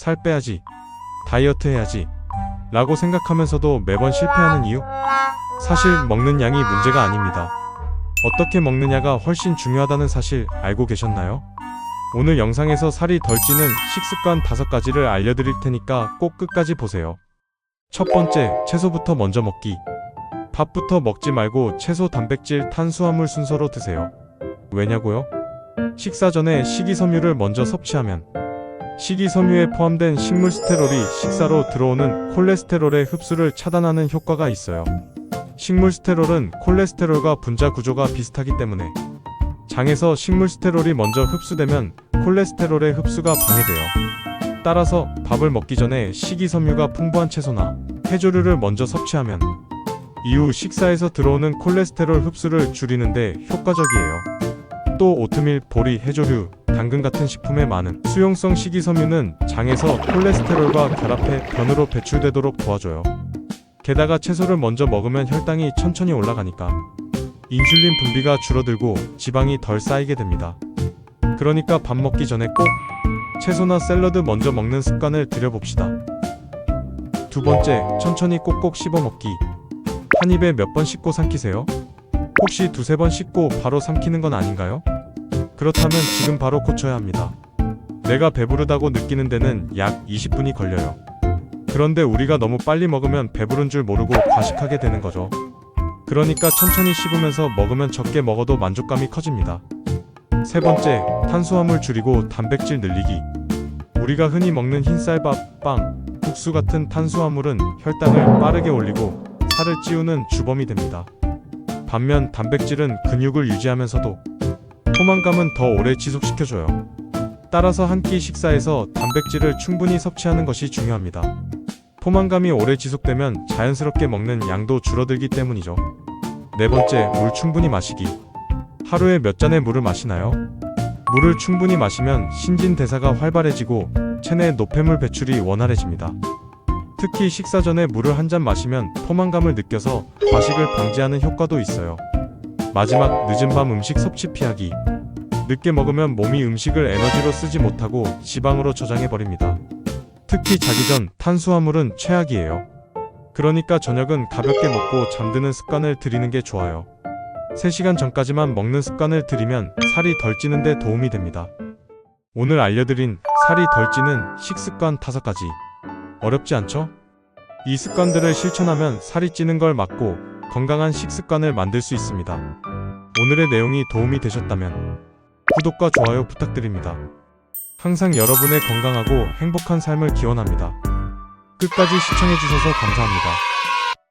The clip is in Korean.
살 빼야지, 다이어트 해야지, 라고 생각하면서도 매번 실패하는 이유? 사실 먹는 양이 문제가 아닙니다. 어떻게 먹느냐가 훨씬 중요하다는 사실 알고 계셨나요? 오늘 영상에서 살이 덜 찌는 식습관 5가지를 알려드릴 테니까 꼭 끝까지 보세요. 첫 번째, 채소부터 먼저 먹기. 밥부터 먹지 말고 채소, 단백질, 탄수화물 순서로 드세요. 왜냐고요? 식사 전에 식이섬유를 먼저 섭취하면 식이섬유에 포함된 식물 스테롤이 식사로 들어오는 콜레스테롤의 흡수를 차단하는 효과가 있어요. 식물 스테롤은 콜레스테롤과 분자 구조가 비슷하기 때문에 장에서 식물 스테롤이 먼저 흡수되면 콜레스테롤의 흡수가 방해돼요. 따라서 밥을 먹기 전에 식이섬유가 풍부한 채소나 해조류를 먼저 섭취하면 이후 식사에서 들어오는 콜레스테롤 흡수를 줄이는데 효과적이에요. 또 오트밀, 보리, 해조류, 당근 같은 식품에 많은 수용성 식이섬유는 장에서 콜레스테롤과 결합해 변으로 배출되도록 도와줘요. 게다가 채소를 먼저 먹으면 혈당이 천천히 올라가니까 인슐린 분비가 줄어들고 지방이 덜 쌓이게 됩니다. 그러니까 밥 먹기 전에 꼭 채소나 샐러드 먼저 먹는 습관을 들여봅시다. 두 번째, 천천히 꼭꼭 씹어 먹기. 한 입에 몇 번 씹고 삼키세요? 혹시 두세 번 씹고 바로 삼키는 건 아닌가요? 그렇다면 지금 바로 고쳐야 합니다. 내가 배부르다고 느끼는 데는 약 20분이 걸려요. 그런데 우리가 너무 빨리 먹으면 배부른 줄 모르고 과식하게 되는 거죠. 그러니까 천천히 씹으면서 먹으면 적게 먹어도 만족감이 커집니다. 세 번째, 탄수화물 줄이고 단백질 늘리기. 우리가 흔히 먹는 흰쌀밥, 빵, 국수 같은 탄수화물은 혈당을 빠르게 올리고 살을 찌우는 주범이 됩니다. 반면 단백질은 근육을 유지하면서도 포만감은 더 오래 지속시켜줘요. 따라서 한 끼 식사에서 단백질을 충분히 섭취하는 것이 중요합니다. 포만감이 오래 지속되면 자연스럽게 먹는 양도 줄어들기 때문이죠. 네 번째, 물 충분히 마시기. 하루에 몇 잔의 물을 마시나요? 물을 충분히 마시면 신진대사가 활발해지고 체내 노폐물 배출이 원활해집니다. 특히 식사 전에 물을 한 잔 마시면 포만감을 느껴서 과식을 방지하는 효과도 있어요. 마지막 늦은 밤 음식 섭취 피하기. 늦게 먹으면 몸이 음식을 에너지로 쓰지 못하고 지방으로 저장해 버립니다. 특히 자기 전 탄수화물은 최악이에요. 그러니까 저녁은 가볍게 먹고 잠드는 습관을 들이는 게 좋아요. 3시간 전까지만 먹는 습관을 들이면 살이 덜 찌는데 도움이 됩니다. 오늘 알려드린 살이 덜 찌는 식습관 5가지. 어렵지 않죠? 이 습관들을 실천하면 살이 찌는 걸 막고 건강한 식습관을 만들 수 있습니다. 오늘의 내용이 도움이 되셨다면 구독과 좋아요 부탁드립니다. 항상 여러분의 건강하고 행복한 삶을 기원합니다. 끝까지 시청해주셔서 감사합니다.